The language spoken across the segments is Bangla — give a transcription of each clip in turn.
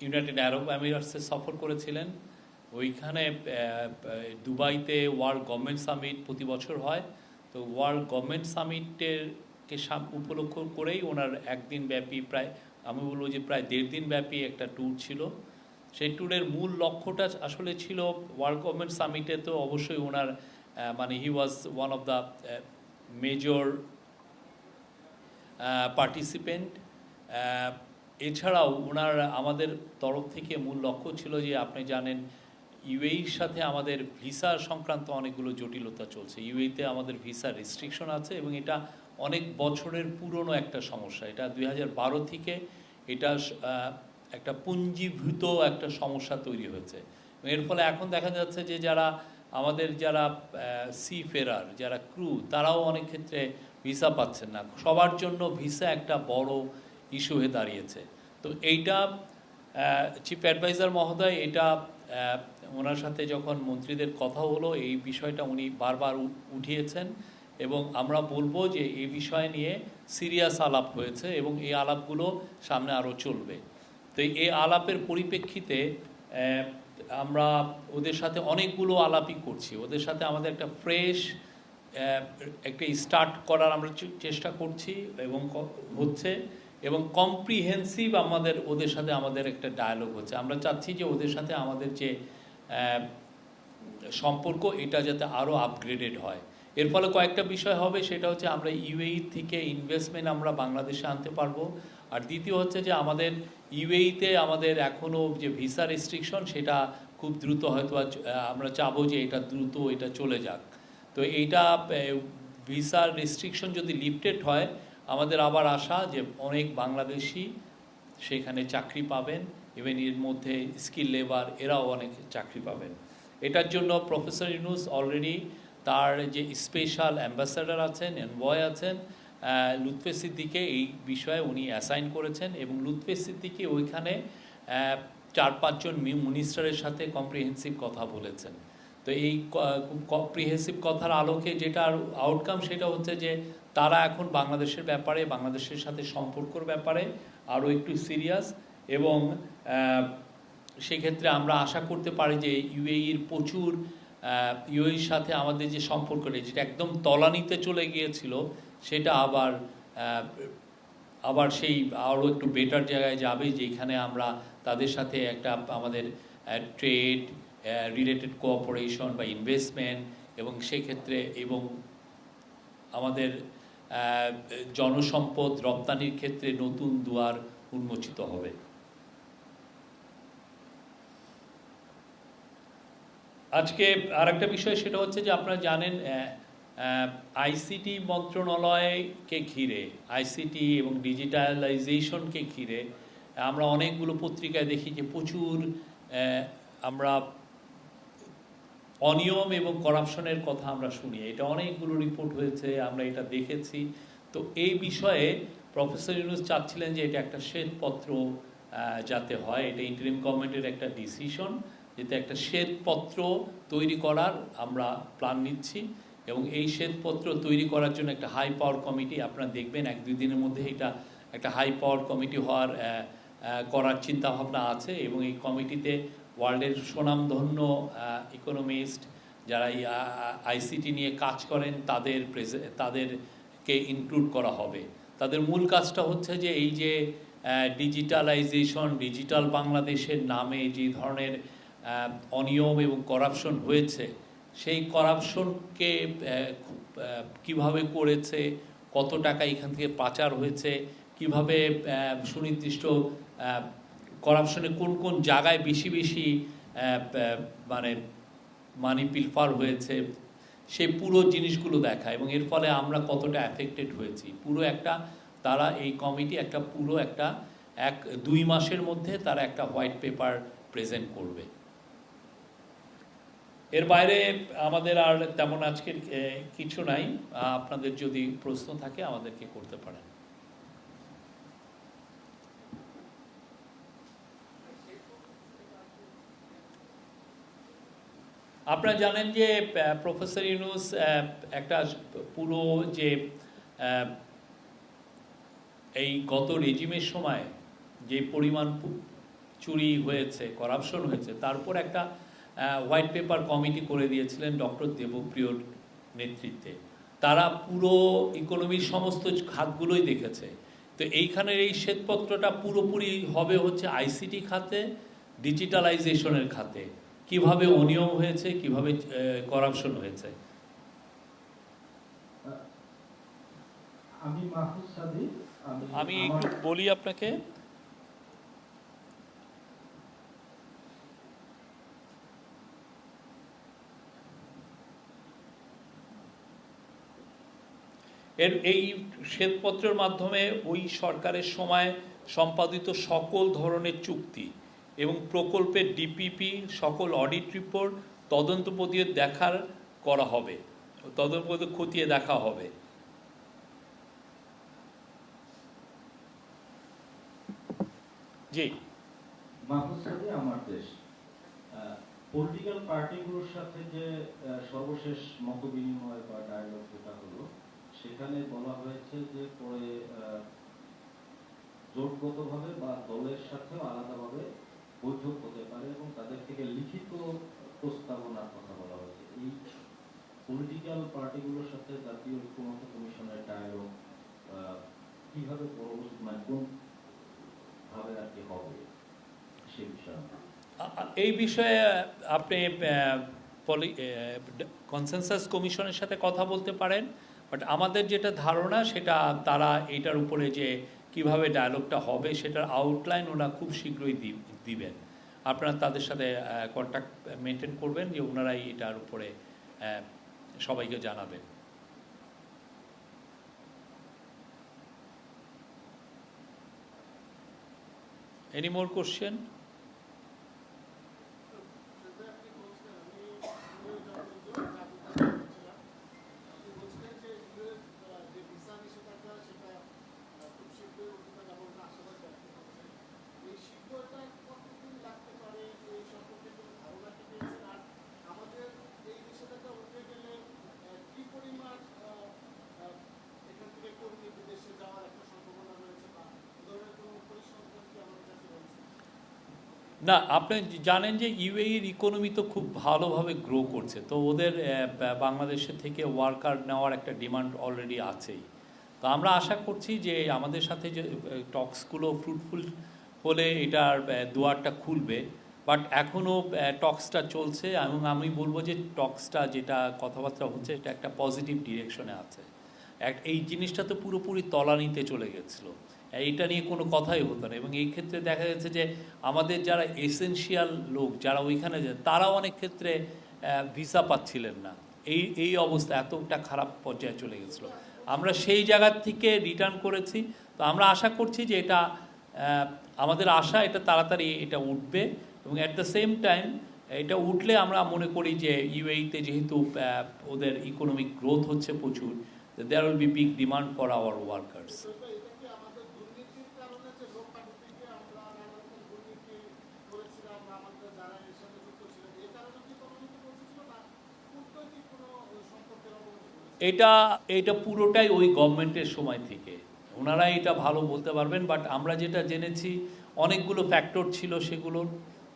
ইউনাইটেড আরব আমিরাটসে সফর করেছিলেন। ওইখানে দুবাইতে ওয়ার্ল্ড গভর্নমেন্ট সামিট প্রতি বছর হয়। তো ওয়ার্ল্ড গভর্নমেন্ট সামিটের কে সাম- উপলক্ষ করেই ওনার একদিন ব্যাপী প্রায়, আমি বলব যে প্রায় দেড় দিন ব্যাপী একটা ট্যুর ছিল। সেই ট্যুরের মূল লক্ষ্যটা আসলে ছিল ওয়ার্ল্ড গভর্নমেন্ট সামিটে তো অবশ্যই ওনার মানে he was one of the major participant এছাড়াও ওনার আমাদের তরফ থেকে মূল লক্ষ্য ছিল যে আপনি জানেন ইউএইর সাথে আমাদের ভিসা সংক্রান্ত অনেকগুলো জটিলতা চলছে। ইউএইতে আমাদের ভিসা রেস্ট্রিকশন আছে এবং এটা অনেক বছরের পুরনো একটা সমস্যা। এটা দুই হাজার বারো থেকে এটা একটা পুঞ্জীভূত একটা সমস্যা তৈরি হয়েছে। এর ফলে এখন দেখা যাচ্ছে যে যারা, আমাদের যারা সি ফেরার যারা ক্রু তারাও অনেক ক্ষেত্রে ভিসা পাচ্ছেন না। সবার জন্য ভিসা একটা বড় ইস্যু হয়ে দাঁড়িয়েছে। তো এইটা চিফ অ্যাডভাইজার মহোদয় এটা ওনার সাথে যখন মন্ত্রীদের কথা হলো, এই বিষয়টা উনি বারবার উঠিয়েছেন এবং আমরা বলব যে এই বিষয় নিয়ে সিরিয়াস আলাপ হয়েছে এবং এই আলাপগুলো সামনে আরও চলবে। তো এই আলাপের পরিপ্রেক্ষিতে আমরা ওদের সাথে অনেকগুলো আলাপই করছি। ওদের সাথে আমাদের একটা ফ্রেশ একটা স্টার্ট করার আমরা চেষ্টা করছি এবং হচ্ছে। এবং কম্প্রিহেন্সিভ আমাদের, ওদের সাথে আমাদের একটা ডায়ালগ হচ্ছে। আমরা চাচ্ছি যে ওদের সাথে আমাদের যে সম্পর্ক, এটা যাতে আরও আপগ্রেডেড হয়। এর ফলে কয়েকটা বিষয় হবে, সেটা হচ্ছে আমরা ইউএই থেকে ইনভেস্টমেন্ট আমরা বাংলাদেশে আনতে পারব। আর দ্বিতীয় হচ্ছে যে আমাদের ইউএইতে আমাদের এখনও যে ভিসা রেস্ট্রিকশন সেটা খুব দ্রুত হয়তো আমরা চাবো যে এটা দ্রুত এটা চলে যাক। তো এইটা ভিসা রেস্ট্রিকশন যদি লিফটেড হয় আমাদের আবার আশা যে অনেক বাংলাদেশি সেখানে চাকরি পাবেন ইভেন এর মধ্যে স্কিল লেবার এরাও অনেক চাকরি পাবেন। এটার জন্য প্রফেসর ইউনুস অলরেডি তার যে স্পেশাল অ্যাম্বাসাডার আছেন এনবয় আছেন লুৎফে সিদ্দিকে এই বিষয়ে উনি অ্যাসাইন করেছেন এবং লুৎফে সিদ্দিকি ওইখানে চার পাঁচজন মিনিস্টারের সাথে কম্প্রিহেন্সিভ কথা বলেছেন। তো এই কম্প্রিহেন্সিভ কথার আলোকে যেটা আউটকাম সেটা হচ্ছে যে তারা এখন বাংলাদেশের ব্যাপারে, বাংলাদেশের সাথে সম্পর্কর ব্যাপারে আরও একটু সিরিয়াস এবং সেক্ষেত্রে আমরা আশা করতে পারি যে ইউএইর প্রচুর ইউএইর সাথে আমাদের যে সম্পর্কটা যেটা একদম তলানিতে চলে গিয়েছিল, সেটা আবার আবার সেই আরও একটু বেটার জায়গায় যাবে, যেখানে আমরা তাদের সাথে একটা আমাদের ট্রেড রিলেটেড কোঅপারেশন বা ইনভেস্টমেন্ট এবং সেক্ষেত্রে এবং আমাদের জনসম্পদ রপ্তানির ক্ষেত্রে নতুন দুয়ার উন্মোচিত হবে। আজকে আর একটা বিষয় সেটা হচ্ছে যে আপনারা জানেন আইসিটি মন্ত্রণালয়কে ঘিরে, আইসিটি এবং ডিজিটালাইজেশনকে ঘিরে আমরা অনেকগুলো পত্রিকায় দেখি যে প্রচুর আমরা অনিয়ম এবং করাপশনের কথা আমরা শুনি। এটা অনেকগুলো রিপোর্ট হয়েছে, আমরা এটা দেখেছি। তো এই বিষয়ে প্রফেসর ইউনুস চাচ্ছিলেন যে এটা একটা শ্বেতপত্র যাতে হয়। এটা ইন্টারিম গভর্নমেন্টের একটা ডিসিশন যাতে একটা শ্বেতপত্র তৈরি করার আমরা প্ল্যান নিচ্ছি এবং এই শ্বেতপত্র তৈরি করার জন্য একটা হাই পাওয়ার কমিটি আপনারা দেখবেন এক দুই দিনের মধ্যে এটা একটা হাই পাওয়ার কমিটি হওয়ার করার চিন্তাভাবনা আছে এবং এই কমিটিতে ওয়ার্ল্ডের সুনামধন্য ইকোনমিস্ট যারা এই আইসিটি নিয়ে কাজ করেন, তাদের তাদেরকে ইনক্লুড করা হবে। তাদের মূল কাজটা হচ্ছে যে এই যে ডিজিটালাইজেশন ডিজিটাল বাংলাদেশের নামে যে ধরনের অনিয়ম এবং করাপশন হয়েছে, সেই করাপশনকে কীভাবে করেছে, কত টাকা এখান থেকে পাচার হয়েছে, কীভাবে সুনির্দিষ্ট করাপশনে কোন কোন জায়গায় বেশি বেশি মানে মানি পিলফার হয়েছে সেই পুরো জিনিসগুলো দেখা এবং এর ফলে আমরা কতটা অ্যাফেক্টেড হয়েছি। পুরো একটা তারা এই কমিটি একটা পুরো একটা এক দুই মাসের মধ্যে তারা একটা হোয়াইট পেপার প্রেজেন্ট করবে। এর বাইরে আমাদের আর তেমন আজকের কিছু নাই। আপনাদের যদি প্রশ্ন থাকে আমাদেরকে করতে পারেন। আপনারা জানেন যে প্রফেসর ইউনুস একটা পুরো যে এই গত রেজিমের সময় যে পরিমাণ চুরি হয়েছে, করাপশন হয়েছে, তারপর একটা হোয়াইট পেপার কমিটি করে দিয়েছিলেন ডক্টর দেবপ্রিয়র নেতৃত্বে। তারা পুরো ইকোনমির সমস্ত খাতগুলোই দেখেছে। তো এইখানের এই শ্বেতপত্রটা পুরোপুরি হবে হচ্ছে আইসিটি খাতে ডিজিটালাইজেশনের খাতে। কীভাবে অনিয়ম হয়েছে কীভাবে করাপশন হয়েছে? আমি একটু বলি আপনাকে। এর এই শ্বেতপত্রের মাধ্যমে ওই সরকারের সময় সম্পাদিত সকল ধরনের চুক্তি এবং প্রকল্পের ডিপিপি সকল অডিট রিপোর্ট তদন্ত পদিয়ে দেখার করা হবে। তদন্ত খতিয়ে দেখা হবে। জি। মাহফুজ আমার দেশ। পলিটিক্যাল পার্টিগুলোর সাথে যে সর্বশেষ মত বিনিময় বা ডায়ালগ যেটা হলো, সেখানে বলা হয়েছে যে, পরে জোটগতভাবে বা দলের সাথেও আলাদাভাবে বৈঠক হতে পারে এবং তাদের থেকে লিখিত প্রস্তাবনার কথা বলা হয়েছে। এই পলিটিক্যাল পার্টিগুলোর সাথে জাতীয় ঐক্যমত কমিশনের ডায়ালগ কীভাবে পরবর্তী কোন ভাবে আর কি হবে সে বিষয়ে এই বিষয়ে আপনি পলি কনসেনসাস কমিশনের সাথে কথা বলতে পারেন বাট আমাদের যেটা ধারণা সেটা তারা এটার উপরে যে কীভাবে ডায়ালগটা হবে সেটার আউটলাইন ওরা খুব শীঘ্রই দিবেন। আপনারা তাদের সাথে কন্ট্যাক্ট মেনটেন করবেন যে ওনারাই এটার উপরে সবাইকে জানাবেন। এনি মোর কোশ্চেন আমাদের এই নিষেধাজ্ঞা উঠে গেলে আহ, কি পরিমাণ আহ, আহ, এখান থেকে কর্মী বিদেশে যাওয়ার একটা সম্ভাবনা রয়েছে বা এ ধরনের কোনো পরিসংখ্যান কি আমাদের কাছে রয়েছে না, আপনি জানেন যে ইউএইর ইকোনমি তো খুব ভালোভাবে গ্রো করছে। তো ওদের বাংলাদেশের থেকে ওয়ার্কার নেওয়ার একটা ডিমান্ড অলরেডি আছেই। তো আমরা আশা করছি যে আমাদের সাথে যে টক্সগুলো ফ্রুটফুল হলে এটার দুয়ারটা খুলবে। বাট এখনও টক্সটা চলছে এবং আমি বলব যে টক্সটা যেটা কথাবার্তা হচ্ছে, এটা একটা পজিটিভ ডিরেকশনে আছে। এক, এই জিনিসটা তো পুরোপুরি তলানিতে চলে গেছিল। এইটা নিয়ে কোনো কথাই হতো না। এবং এই ক্ষেত্রে দেখা যাচ্ছে যে আমাদের যারা এসেনশিয়াল লোক, যারা ওইখানে যায় তারাও অনেক ক্ষেত্রে ভিসা পাচ্ছিলেন না। এই এই অবস্থা এতটা খারাপ পর্যায়ে চলে গেছিল। আমরা সেই জায়গার থেকে রিটার্ন করেছি। তো আমরা আশা করছি যে এটা আমাদের আশা এটা তাড়াতাড়ি এটা উঠবে এবং অ্যাট দ্য সেম টাইম এটা উঠলে আমরা মনে করি যে ইউএইতে যেহেতু ওদের ইকোনমিক গ্রোথ হচ্ছে প্রচুর there will be big demand for our workers তো এটা এটা কি আমাদের দুর্নীতির কারণে যে লোক পাঠাতে গিয়ে আমরা নানা রকম দুর্নীতি করেছিলাম বা আমাদের যারা এর সাথে যুক্ত ছিলেন এই কারণে কি তদন্ত পৌঁছেছিল না কূটনৈতিক কোনো সম্পর্কের অবনতি ঘটেছে? এটা এটা পুরোটাই ওই গভর্নমেন্টের সময় থেকে। ওনারা এটা ভালো বলতে পারবেন বাট আমরা যেটা জেনেছি, অনেকগুলো ফ্যাক্টর ছিল সেগুলোর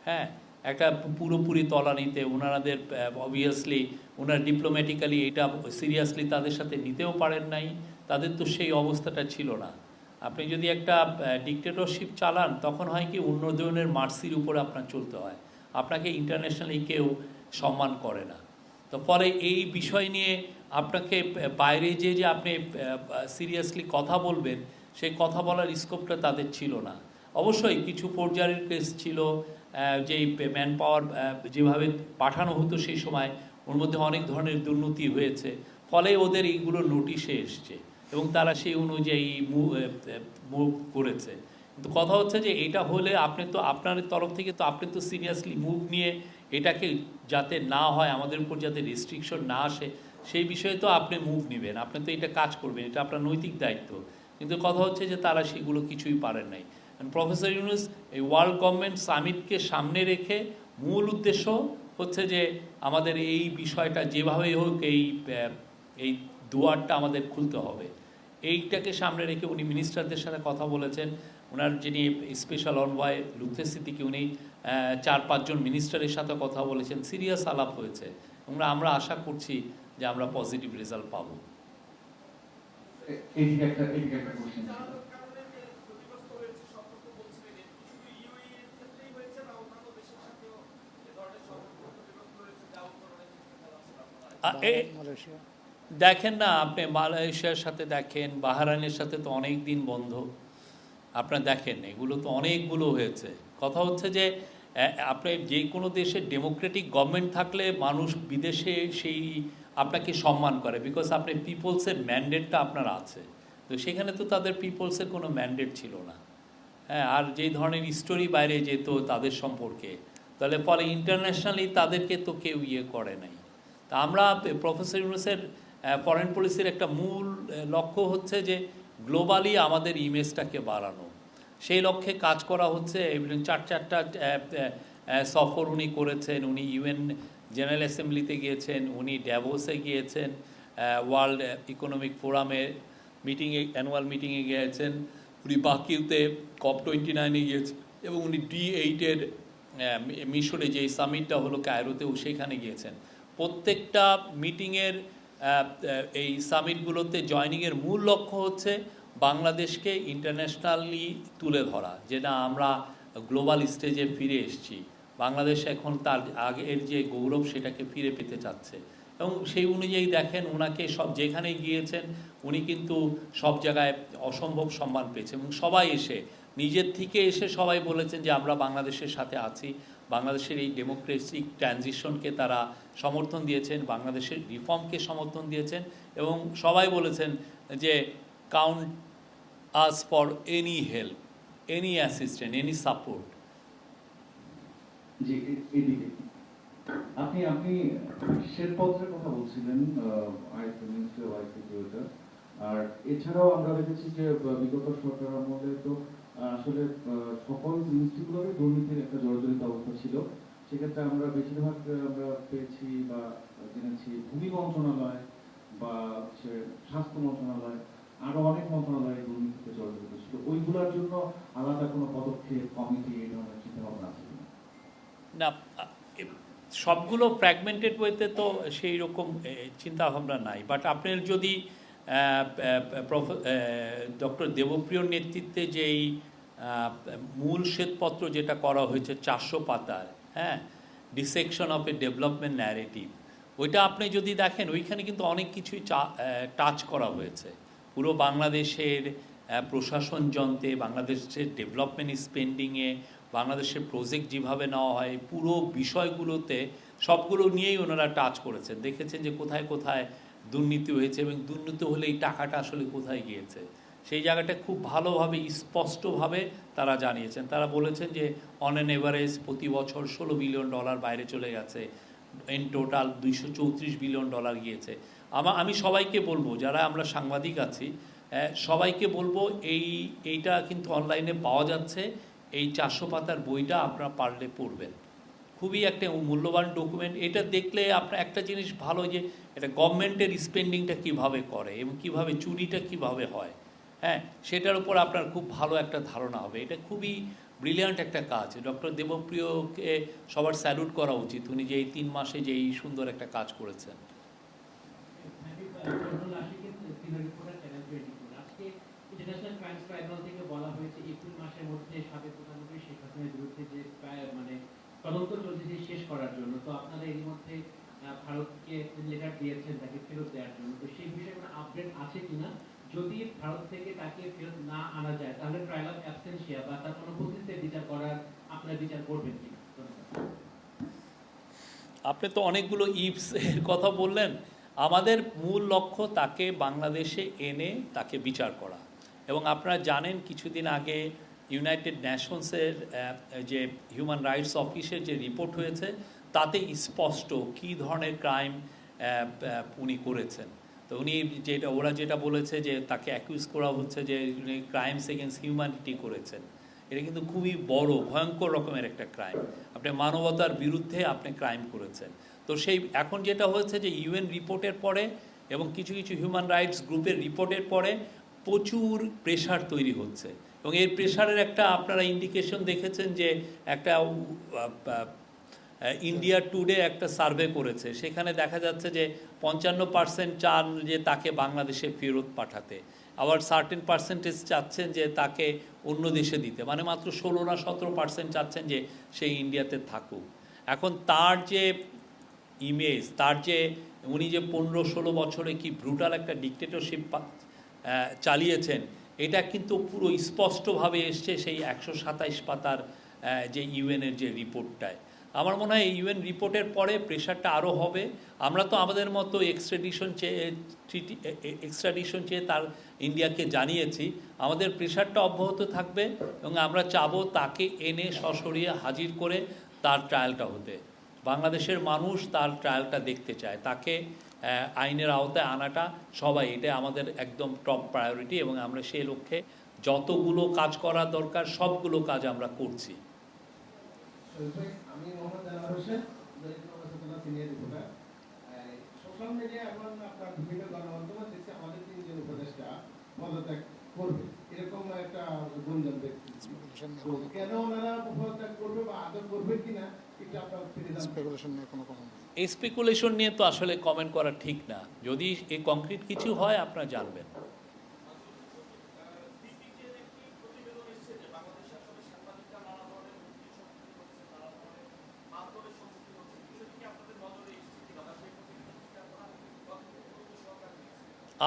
হ্যাঁ? একটা পুরোপুরি তলানিতে ওনারাদের অবভিয়াসলি ওনারা ডিপ্লোম্যাটিক্যালি এটা সিরিয়াসলি তাদের সাথে নিতেও পারেন নাই, তাদের তো সেই অবস্থাটা ছিল না। আপনি যদি একটা ডিক্টেটরশিপ চালান, তখন হয় কি অন্য ধরনের মার্সির উপরে আপনার চলতে হয়। আপনাকে ইন্টারন্যাশনালি কেউ সম্মান করে না। তো ফলে এই বিষয় নিয়ে আপনাকে বাইরে যে যে আপনি সিরিয়াসলি কথা বলবেন, সেই কথা বলার স্কোপটা তাদের ছিল না। অবশ্যই কিছু পর্যায়ের কেস ছিল যেই ম্যান পাওয়ার যেভাবে পাঠানো হতো সেই সময়, ওর মধ্যে অনেক ধরনের দুর্নীতি হয়েছে। ফলে ওদের এইগুলো নোটিশে এসছে এবং তারা সেই অনুযায়ী মুভ করেছে। কিন্তু কথা হচ্ছে যে এটা হলে আপনি তো, আপনার তরফ থেকে তো আপনি তো সিরিয়াসলি মুভ নিয়ে এটাকে যাতে না হয়, আমাদের উপর যাতে রেস্ট্রিকশন না আসে সেই বিষয়ে তো আপনি মুভ নেবেন। আপনি তো এটা কাজ করবেন, এটা আপনার নৈতিক দায়িত্ব। কিন্তু কথা হচ্ছে যে তারা সেগুলো কিছুই পারেন নাই। প্রফেসর ইউনুস এই ওয়ার্ল্ড গভর্নমেন্ট সামিটকে সামনে রেখে মূল উদ্দেশ্য হচ্ছে যে আমাদের এই বিষয়টা যেভাবেই হোক এই এই দুয়ারটা আমাদের খুলতে হবে। এইটাকে সামনে রেখে উনি মিনিস্টারদের সাথে কথা বলেছেন। ওনার যিনি স্পেশাল অনভয় লুথে সিদ্দিকি, উনি চার পাঁচজন মিনিস্টারের সাথে কথা বলেছেন। সিরিয়াস আলাপ হয়েছে। আমরা আমরা আশা করছি যে আমরা পজিটিভ রেজাল্ট পাবো। দেখেন না আপনি মালয়েশিয়ার সাথে দেখেন বাহারাইনের সাথে তো অনেক দিন বন্ধ। আপনারা দেখেন এগুলো তো অনেকগুলো হয়েছে। কথা হচ্ছে যে আপনি যে কোনো দেশে ডেমোক্রেটিক গভর্নমেন্ট থাকলে মানুষ বিদেশে সেই আপনাকে সম্মান করে বিকজ আপনি পিপলসের ম্যান্ডেটটা আপনার আছে। তো সেখানে তো তাদের পিপলসের কোনো ম্যান্ডেট ছিল না। হ্যাঁ আর যেই ধরনের স্টোরি বাইরে যেত তাদের সম্পর্কে, তাহলে ফলে ইন্টারন্যাশনালি তাদেরকে তো কেউ ইয়ে করে নাই। তা আমরা প্রফেসর ইউনুসের ফরেন পলিসির একটা মূল লক্ষ্য হচ্ছে যে গ্লোবালি আমাদের ইমেজটাকে বাড়ানো। সেই লক্ষ্যে কাজ করা হচ্ছে চার, চারটা সফর উনি করেছেন, উনি ইউএন জেনারেল অ্যাসেম্বলিতে গিয়েছেন, উনি ড্যাভোসে গিয়েছেন ওয়ার্ল্ড ইকোনমিক ফোরামে মিটিংয়ে অ্যানুয়াল মিটিংয়ে গিয়েছেন, উনি বাকিউতে কপ টোয়েন্টি নাইনে গিয়েছেন এবং উনি ডি এইটের মিশরে যে সামিটটা হলো কায়রোতেও সেখানে গিয়েছেন। প্রত্যেকটা মিটিংয়ের এই সামিটগুলোতে জয়নিংয়ের মূল লক্ষ্য হচ্ছে বাংলাদেশকে ইন্টারন্যাশনালি তুলে ধরা, যেটা আমরা গ্লোবাল স্টেজে ফিরে এসেছি। বাংলাদেশ এখন তার আগের যে গৌরব সেটাকে ফিরে পেতে চাচ্ছে। এবং সেই অনুযায়ী দেখেন ওনাকে সব যেখানে গিয়েছেন, উনি কিন্তু সব জায়গায় অসম্ভব সম্মান পেয়েছে। এবং সবাই এসে, নিজের থেকে এসে সবাই বলেছেন যে আমরা বাংলাদেশের সাথে আছি। বাংলাদেশের এই ডেমোক্রেসিক ট্রানজিশনকে তারা সমর্থন দিয়েছেন, বাংলাদেশের রিফর্মকে সমর্থন দিয়েছেন এবং সবাই বলেছেন যে count us for any help any assistant any support জি, এ- এইদিকে আপনি আপনি শ্বেতপত্রের কথা বলছিলেন ওটা আর এছাড়াও আমরা দেখেছি যে বিগত সরকার আমলে তো আসলে সকল মিনিস্ট্রিগুলোরই দুর্নীতির একটা জর্জরিত অবস্থা ছিল। সেক্ষেত্রে আমরা বেশিরভাগ আমরা পেয়েছি বা জেনেছি ভূমি মন্ত্রণালয় বা হচ্ছে স্বাস্থ্য মন্ত্রণালয়, আরও অনেক মন্ত্রণালয় দুর্নীতিতে জর্জরিত ছিল। ওইগুলোর জন্য আলাদা কোনো পদক্ষেপ, কমিটি, এই ধরনের চিন্তা ভাবনা? না সবগুলো ফ্র্যাগমেন্টেড ওয়েতে তো সেই রকম চিন্তা ভাবনা নাই। বাট আপনার যদি ডক্টর দেবপ্রিয়র নেতৃত্বে যেই মূল শ্বেতপত্র যেটা করা হয়েছে চারশো পাতার হ্যাঁ dissection of a development narrative ওইটা আপনি যদি দেখেন, ওইখানে কিন্তু অনেক কিছুই টাচ করা হয়েছে। পুরো বাংলাদেশের প্রশাসন যন্ত্রে বাংলাদেশের ডেভেলপমেন্ট স্পেন্ডিংয়ে বাংলাদেশের প্রজেক্ট যেভাবে নেওয়া হয়, পুরো বিষয়গুলোতে সবগুলো নিয়েই ওনারা টাচ করেছেন। দেখেছেন যে কোথায় কোথায় দুর্নীতি হয়েছে এবং দুর্নীতি হলে এই টাকাটা আসলে কোথায় গিয়েছে। সেই জায়গাটা খুব ভালোভাবে, স্পষ্টভাবে তারা জানিয়েছেন। তারা বলেছেন যে অন অ্যান এভারেজ প্রতি বছর ষোলো বিলিয়ন ডলার বাইরে চলে গেছে। ইন টোটাল দুইশো চৌত্রিশ বিলিয়ন ডলার গিয়েছে। আমা, আমি সবাইকে বলব, যারা আমরা সাংবাদিক আছি সবাইকে বলব এই, এইটা কিন্তু অনলাইনে পাওয়া যাচ্ছে। এই চারশো পাতার বইটা আপনারা পারলে পড়বেন। খুবই একটা মূল্যবান ডকুমেন্ট এটা দেখলে আপনার একটা জিনিস ভালো যে, এটা গভর্নমেন্টের স্পেন্ডিংটা কীভাবে করে এবং কীভাবে চুরিটা কীভাবে হয়। হ্যাঁ সেটার উপর আপনার খুব ভালো একটা ধারণা হবে। এটা খুবই ব্রিলিয়ান্ট একটা কাজ। ডক্টর দেবপ্রিয়কে সবার স্যালুট করা উচিত। উনি যে এই তিন মাসে যে এই সুন্দর একটা কাজ করেছেন ইন্টারন্যাশনাল ক্রাইমস ট্রাইব্যুনাল থেকে বলা হয়েছে এপ্রিল মাসের মধ্যে সাবেক প্রধানমন্ত্রী শেখ হাসিনার বিরুদ্ধে যে মানে তদন্ত চলছে যে শেষ করার জন্য। তো আপনারা এর মধ্যে ভারতকে লেটার দিয়েছেন তাকে ফেরত দেওয়ার জন্য। তো সেই বিষয়ে কোনো আপডেট আছে কিনা? যদি ভারত থেকে তাকে ফেরত না আনা যায়, তাহলে ট্রায়াল অফ অ্যাবসেন্সিয়া বা তার অনুপস্থিতিতে বিচার করার আপনারা বিচার করবেন কিনা? আপনি তো অনেকগুলো ইপস এর কথা বললেন। আমাদের মূল লক্ষ্য তাকে বাংলাদেশে এনে তাকে বিচার করা। এবং আপনারা জানেন, কিছুদিন আগে ইউনাইটেড নেশনসের যে হিউম্যান রাইটস অফিসের যে রিপোর্ট হয়েছে, তাতে স্পষ্ট কি ধরনের ক্রাইম উনি করেছেন। তো উনি যেটা, ওরা যেটা বলেছে যে তাকে অ্যাকিউজ করা হচ্ছে যে উনি ক্রাইমস এগেন্স্ট হিউম্যানিটি করেছেন। এটা কিন্তু খুবই বড়, ভয়ঙ্কর রকমের একটা ক্রাইম আপনি মানবতার বিরুদ্ধে আপনি ক্রাইম করেছেন। তো সেই, এখন যেটা হয়েছে যে ইউএন রিপোর্টের পরে এবং কিছু কিছু হিউম্যান রাইটস গ্রুপের রিপোর্টের পরে প্রচুর প্রেশার তৈরি হচ্ছে। এবং এর প্রেশারের একটা আপনারা ইন্ডিকেশন দেখেছেন যে একটা ইন্ডিয়া টুডে একটা সার্ভে করেছে। সেখানে দেখা যাচ্ছে যে পঞ্চান্ন পার্সেন্ট চান যে তাকে বাংলাদেশে ফেরত পাঠাতে। আবার সার্টেন পার্সেন্টেজ চাচ্ছেন যে তাকে অন্য দেশে দিতে। মানে মাত্র ষোলো না সতেরো পার্সেন্ট চাচ্ছেন যে সে ইন্ডিয়াতে থাকুক। এখন তার যে ইমেজ তার যে উনি যে পনেরো ষোলো বছরে কি ব্রুটাল একটা ডিকটেটরশিপ চালিয়েছেন। এটা কিন্তু পুরো স্পষ্টভাবে এসছে সেই একশো সাতাইশ পাতার যে ইউএনের যে রিপোর্টটায়। আমার মনে হয় ইউএন রিপোর্টের পরে প্রেশারটা আরও হবে। আমরা তো আমাদের মতো এক্সট্রাডিশন চেয়ে ট্রিটি এক্সট্রাডিশন চেয়ে তার ইন্ডিয়াকে জানিয়েছি। আমাদের প্রেশারটা অব্যাহত থাকবে এবং আমরা চাবো তাকে এনে সশরীরে হাজির করে তার ট্রায়ালটা হতে। বাংলাদেশের মানুষ তার ট্রায়ালটা দেখতে চায়। তাকে আইনের আওতায় আনাটা সবাই এটা আমাদের একদম টপ প্রায়োরিটি এবং আমরা সেই লক্ষ্যে যতগুলো কাজ করা দরকার সবগুলো কাজ আমরা করছি। আমি মোহাম্মদ জালাল হোসেন দলিত কর্মসূচনা সিনিয়র রিপোর্টার সোশ্যাল মিডিয়া এবং আপনার বিভিন্ন গণমাধ্যমে দেখছি আমাদের তিনজন উপদেষ্টা পদত্যাগ করবে। এরকম একটা গুঞ্জন দেখছি। কেন ওনারা পদত্যাগ করবে বা আদর করবে কিনা এটা আপনার স্পেকুলেশন নিয়ে কোনো কথা এই স্পেকুলেশন নিয়ে তো আসলে কমেন্ট করা ঠিক না। যদি এই কংক্রিট কিছু হয়, আপনারা জানবেন।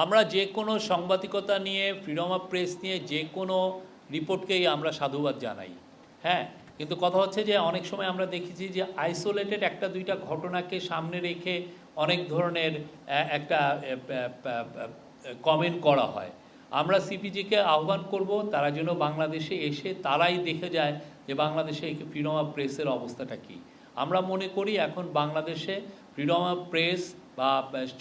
আমরা যে কোনো সাংবাদিকতা নিয়ে ফ্রিডম অফ প্রেস নিয়ে যে কোনো রিপোর্টকেই আমরা সাধুবাদ জানাই। হ্যাঁ? কিন্তু কথা হচ্ছে যে অনেক সময় আমরা দেখেছি যে আইসোলেটেড একটা দুইটা ঘটনাকে সামনে রেখে অনেক ধরনের একটা কমেন্ট করা হয়। আমরা সিপিজিকে আহ্বান করব তারা যেন বাংলাদেশে এসে তারাই দেখে যায় যে বাংলাদেশে ফ্রিডম অফ প্রেসের অবস্থাটা কী। আমরা মনে করি এখন বাংলাদেশে ফ্রিডম অফ প্রেস বা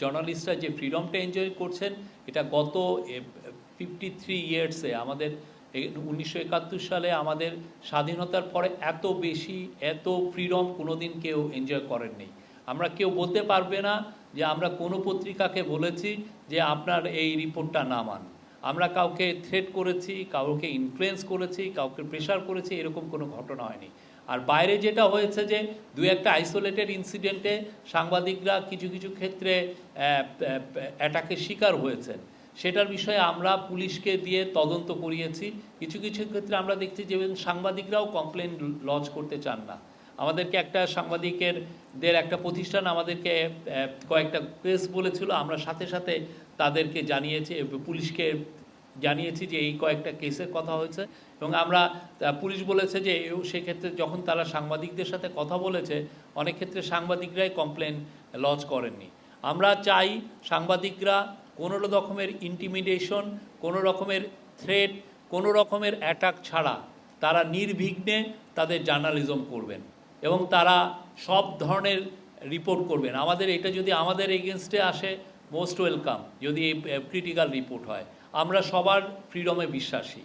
জার্নালিস্টরা যে ফ্রিডমটা এনজয় করছেন, এটা গত ফিফটি থ্রি ইয়ার্সে আমাদের উনিশশো একাত্তর সালে আমাদের স্বাধীনতার পরে এত বেশি, এত ফ্রিডম কোনোদিন কেউ এনজয় করেননি। আমরা কেউ বলতে পারবে না যে আমরা কোনো পত্রিকাকে বলেছি যে আপনার এই রিপোর্টটা নামান আমরা কাউকে থ্রেট করেছি, কাউকে ইনফ্লুয়েন্স করেছি, কাউকে প্রেশার করেছি, এরকম কোনো ঘটনা হয়নি। আর বাইরে যেটা হয়েছে যে দু একটা আইসোলেটেড ইনসিডেন্টে সাংবাদিকরা কিছু কিছু ক্ষেত্রে অ্যাটাকের শিকার হয়েছেন। সেটার বিষয়ে আমরা পুলিশকে দিয়ে তদন্ত করিয়েছি। কিছু কিছু ক্ষেত্রে আমরা দেখছি যে সাংবাদিকরাও কমপ্লেন লঞ্চ করতে চান না। আমাদেরকে একটা সাংবাদিকের দের একটা প্রতিষ্ঠান আমাদেরকে কয়েকটা কেস বলেছিল, আমরা সাথে সাথে তাদেরকে জানিয়েছি পুলিশকে জানিয়েছি যে এই কয়েকটা কেসের কথা হয়েছে। এবং আমরা পুলিশ বলেছে যে সেক্ষেত্রে যখন তারা সাংবাদিকদের সাথে কথা বলেছে, অনেক ক্ষেত্রে সাংবাদিকরাই কমপ্লেন লঞ্চ করেননি। আমরা চাই সাংবাদিকরা কোনো রকমের ইন্টিমিডেশন কোনো রকমের থ্রেট কোনো রকমের অ্যাটাক ছাড়া তারা নির্বিঘ্নে তাদের জার্নালিজম করবেন এবং তারা সব ধরনের রিপোর্ট করবেন। আমাদের এটা যদি আমাদের এগেনস্টে আসে মোস্ট ওয়েলকাম যদি এই ক্রিটিক্যাল রিপোর্ট হয়। আমরা সবার ফ্রিডমে বিশ্বাসী।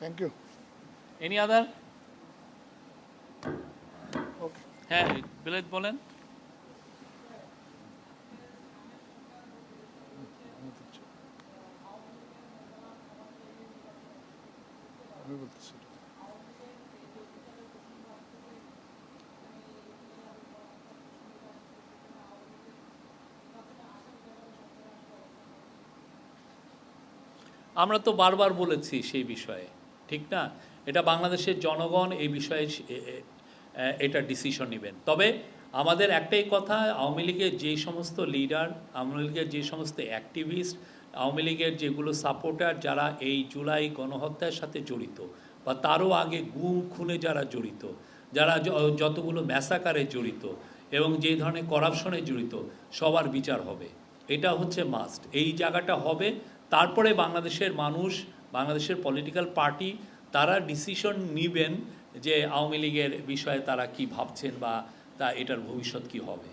থ্যাংক ইউ এনি আদার হ্যাঁ বিলেত বলেন। আমি বলতেছি। আমরা তো বারবার বলেছি সেই বিষয়ে, ঠিক না? এটা বাংলাদেশের জনগণ এই বিষয়ে এটা ডিসিশন নেবেন। তবে আমাদের একটাই কথা, আওয়ামী লীগের যে সমস্ত লিডার আওয়ামী লীগের যে সমস্ত অ্যাক্টিভিস্ট আওয়ামী লীগের যেগুলো সাপোর্টার যারা এই জুলাই গণহত্যার সাথে জড়িত বা তারও আগে গুম, খুনে যারা জড়িত, যারা যতগুলো ম্যাসাকারে জড়িত এবং যে ধরনের করাপশনে জড়িত, সবার বিচার হবে। এটা হচ্ছে মাস্ট এই জায়গাটা হবে। তারপরে বাংলাদেশের মানুষ, বাংলাদেশের পলিটিক্যাল পার্টি তারা ডিসিশন নেবেন যে আওয়ামী লীগের বিষয়ে তারা কি ভাবছেন বা তা এটার ভবিষ্যৎ কি হবে।